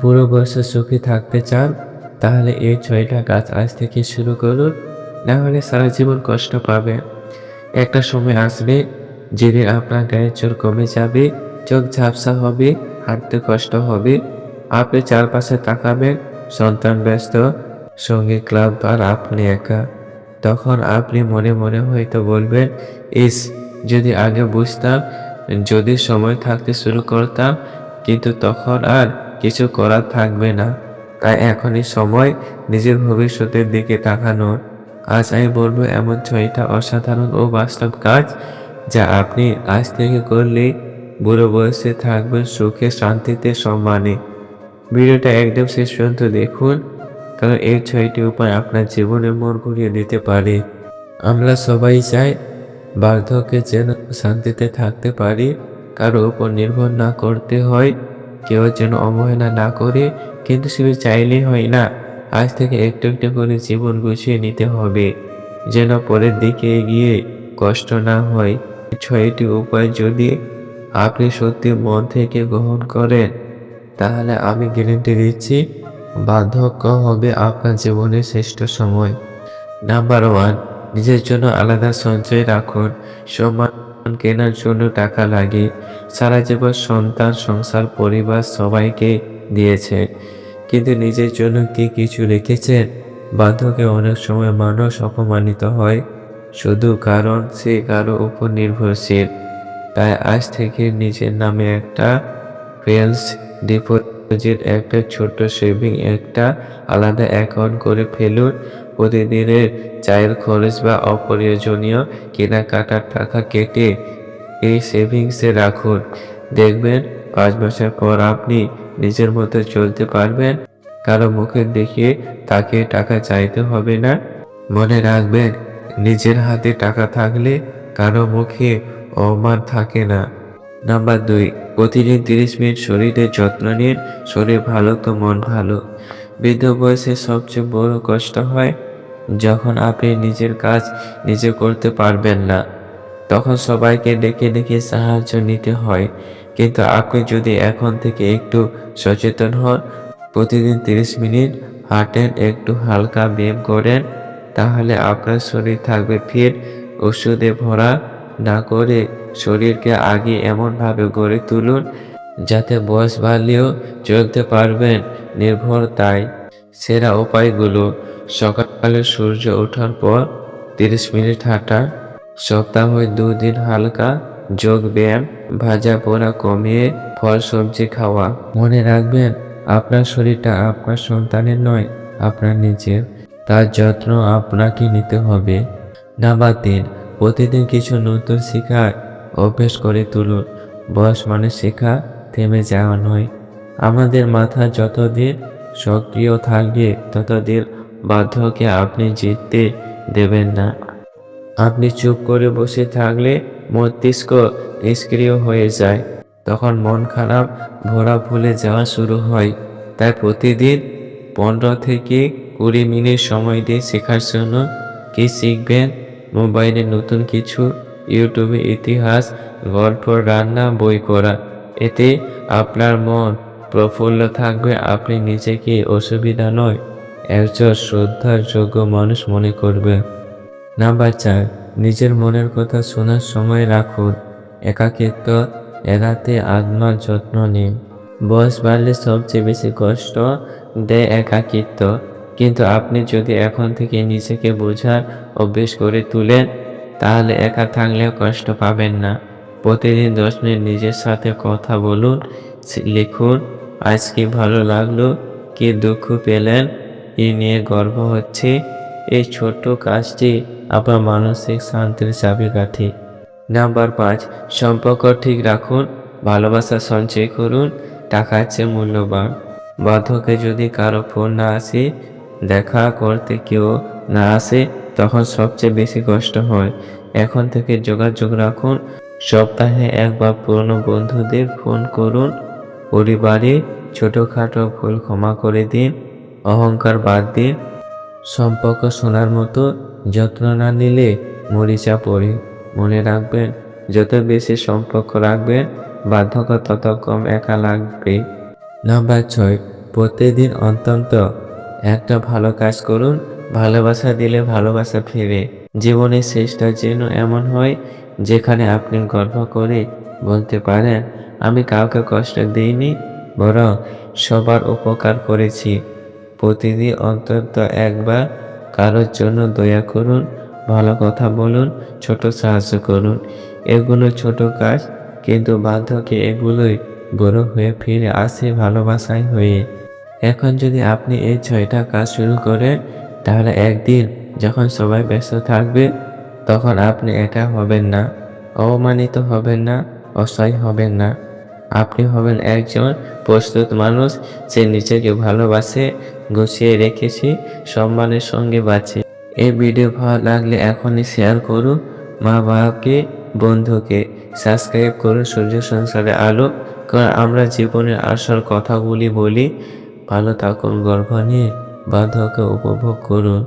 বুড়ো বয়সে সুখী থাকতে চান, তাহলে এই ছয়টা গাছ আজ থেকে শুরু করুন। না হলে সারা জীবন কষ্ট পাবে একটা সময় আসবে যেদিন আপনার গায়ের জোর কমে যাবে, চোখ ঝাপসা হবে, হাঁটতে কষ্ট হবে। আপনি চারপাশে তাকাবেন, সন্তান ব্যস্ত, সঙ্গে ক্লাব আর আপনি একা। তখন আপনি মনে মনে হয়তো বলবেন, ইস, যদি আগে বুঝতাম, যদি সময় থাকতে শুরু করতাম, কিন্তু তখন আর কিছু করার থাকবে না। তাই এখনই সময় নিজের ভবিষ্যতের দিকে তাকানোর। আজ আমি বলব, এমন ছয়টা অসাধারণ ও বাস্তব কাজ যা আপনি আজ থেকে করলে বুড়ো বয়সে থাকবেন সুখে, শান্তিতে, সম্মানে। ভিডিওটা একদম শেষ পর্যন্ত দেখুন, কারণ এই ছয়টি উপায় আপনার জীবনে মোড় ঘুরিয়ে দিতে পারে। আমরা সবাই চাই বার্ধক্যে যেন শান্তিতে থাকতে পারি, কারও উপর নির্ভর না করতে হয়। কেউ যেন অবহেলা না করে, কিন্তু শুধু চাইলেই হয় না, আজ থেকে একটু একটু করে জীবন গুছিয়ে নিতে হবে। যেন পরের দিকে এগিয়ে কষ্ট না হয়, ছয়টি উপায় যদি আপনি সত্যি মন থেকে গ্রহণ করেন, তাহলে আমি গ্যারেন্টি দিচ্ছি, বার্ধক্য হবে আপনার জীবনের শ্রেষ্ঠ সময়। নাম্বার ওয়ান, নিজের জন্য আলাদা সঞ্চয় রাখুন। সম্মান কেনার জন্য টাকা লাগে। সারা জীবন সন্তান, সংসার, পরিবার সবাইকে দিয়েছে। কিন্তু নিজের জন্য কি কিছু রেখেছেন? বার্ধক্যে অনেক সময় মানুষ অপমানিত হয়। শুধু কারণ সে কারও উপর নির্ভরশীল। তাই আজ থেকে নিজের নামে একটা ফেলস ডিপোজিট একটা ছোট সেভিং একটা আলাদা অ্যাকাউন্ট করে ফেলুন। প্রতিদিনের চায়ের খরচ বা অপ্রয়োজনীয় কেনাকাটার টাকা কেটে এই সেভিংসে রাখুন। দেখবেন, পাঁচ বছর পর আপনি নিজের মতো চলতে পারবেন। কারও মুখে দেখিয়ে তাকে টাকা চাইতে হবে না। মনে রাখবেন, নিজের হাতে টাকা থাকলে কারও মুখে অমান থাকে না। নাম্বার দুই, প্রতিদিন তিরিশ মিনিট শরীরের যত্ন নিন, শরীর ভালো তো মন ভালো। বৃদ্ধ বয়সে সবচেয়ে বড় কষ্ট হয় যখন আপনি নিজের কাজ নিজে করতে পারবেন না। তখন সবাইকে ডেকে ডেকে সাহায্য নিতে হয়। কিন্তু আপনি যদি এখন থেকে একটু সচেতন হন, প্রতিদিন তিরিশ মিনিট হাঁটেন, একটু হালকা ব্যায়াম করেন, তাহলে আপনার শরীর থাকবে ফিট ওষুধে ভরা না করে শরীরকে আগে এমনভাবে গড়ে তুলুন যাতে বয়স বাড়লেও চলতে পারবেন। নির্ভর তাই সেরা উপায়গুলো, সকালে সূর্য ওঠার পর তিরিশ মিনিট হাঁটা সপ্তাহে দুদিন হালকা যোগ ব্যায়াম ভাজা পোড়া কমিয়ে ফল সবজি খাওয়া। মনে রাখবেন, আপনার শরীরটা আপনার সন্তানের নয়, আপনার নিজের। তার যত্ন আপনাকে নিতে হবে। নাম্বার তিন প্রতিদিন কিছু নতুন শেখার অভ্যেস করে তুলুন বয়স মানে শেখা, থেমে যাওয়া নয়। আমাদের মাথা যতদিন সক্রিয় থাকবে, ততদিন বাধ্যকে আপনি জিততে দেবেন না। আপনি চুপ করে বসে থাকলে মস্তিষ্ক নিষ্ক্রিয় হয়ে যায়। তখন মন খারাপ, ভরা ভুলে যাওয়া শুরু হয়। তাই প্রতিদিন পনেরো থেকে কুড়ি মিনিট সময় দিয়ে শেখার জন্য কি শিখবেন? মোবাইলে নতুন কিছু, ইউটিউবে ইতিহাস গল্প রান্না, বই করা এতে আপনার মন প্রফুল্ল থাকবে, আপনি নিজেকে অসুবিধা নয়, একজন শ্রদ্ধার যোগ্য মানুষ মনে করবে। নাম্বার চার, নিজের মনের কথা শোনার সময় রাখুন, একাকিত্ব এড়াতে আত্মার যত্ন নিন। বয়স বাড়লে সবচেয়ে বেশি কষ্ট দেয় একাকিত্ব। কিন্তু আপনি যদি এখন থেকে নিজেকে বোঝার অভ্যেস করে তুলেন, তাহলে একা থাকলেও কষ্ট পাবেন না। প্রতিদিন দশ মিনিট নিজের সাথে কথা বলুন লিখুন, আজ কি ভালো লাগল? কি দুঃখ পেলেন? কি নিয়ে গর্ব হচ্ছে। এই ছোট্ট কাজটি আপনার মানসিক শান্তির চাবিকাঠি। নাম্বার পাঁচ, সম্পর্ক ঠিক রাখুন, ভালোবাসা সঞ্চয় করুন টাকার চেয়ে মূল্যবান। বার্ধক্যে যদি কারও ফোন না আসে দেখা করতে কেউ না আসে, তখন সবচেয়ে বেশি কষ্ট হয়। এখন থেকে যোগাযোগ রাখুন। সপ্তাহে একবার পুরনো বন্ধুদের ফোন করুন। পরিবারে ছোটোখাটো ভুল ক্ষমা করে দিন। অহংকার বাদ দিন। সম্পর্ক শোনার মতো যত্ন না নিলে মরিচা পড়ে। মনে রাখবেন, যত বেশি সম্পর্ক রাখবেন, বার্ধক্য তত কম একা লাগবে। নাম্বার ছয়, প্রতিদিন অন্তত একটা ভালো কাজ করুন, ভালোবাসা দিলে ভালোবাসা ফেরে। জীবনের শেষটা যেন এমন হয়, যেখানে আপনি গর্ব করে বলতে পারেন, আমি কাউকে কষ্ট দিইনি, বরং সবার উপকার করেছি। প্রতিদিন অন্তত একবার কারোর জন্য দয়া করুন, ভালো কথা বলুন, ছোট সাহায্য করুন। এগুলো ছোট কাজ, কিন্তু বার্ধক্যে এগুলোই বড় হয়ে ফিরে আসে ভালোবাসায় হয়ে। এখন যদি আপনি এই ছয়টা কাজ শুরু করেন, তাহলে একদিন যখন সবাই ব্যস্ত থাকবে, তখন আপনি একা হবেন না, অপমানিত হবেন না, অসহায় হবেন না। আপনি হবেন একজন প্রস্তুত মানুষ, যে নিজেকে ভালোবাসে, গুছিয়ে রেখেছে, সম্মানের সঙ্গে বাঁচে। এই ভিডিও ভালো লাগলে এখনই শেয়ার করুন মা বাবাকে, বন্ধুকে। সাবস্ক্রাইব করুন সূর্য সংসারে আলো। কারণ আমরা জীবনের আসল কথাগুলি বলি ভালো থাকুন গর্ভ নিয়ে বার্ধক্য উপভোগ করুন।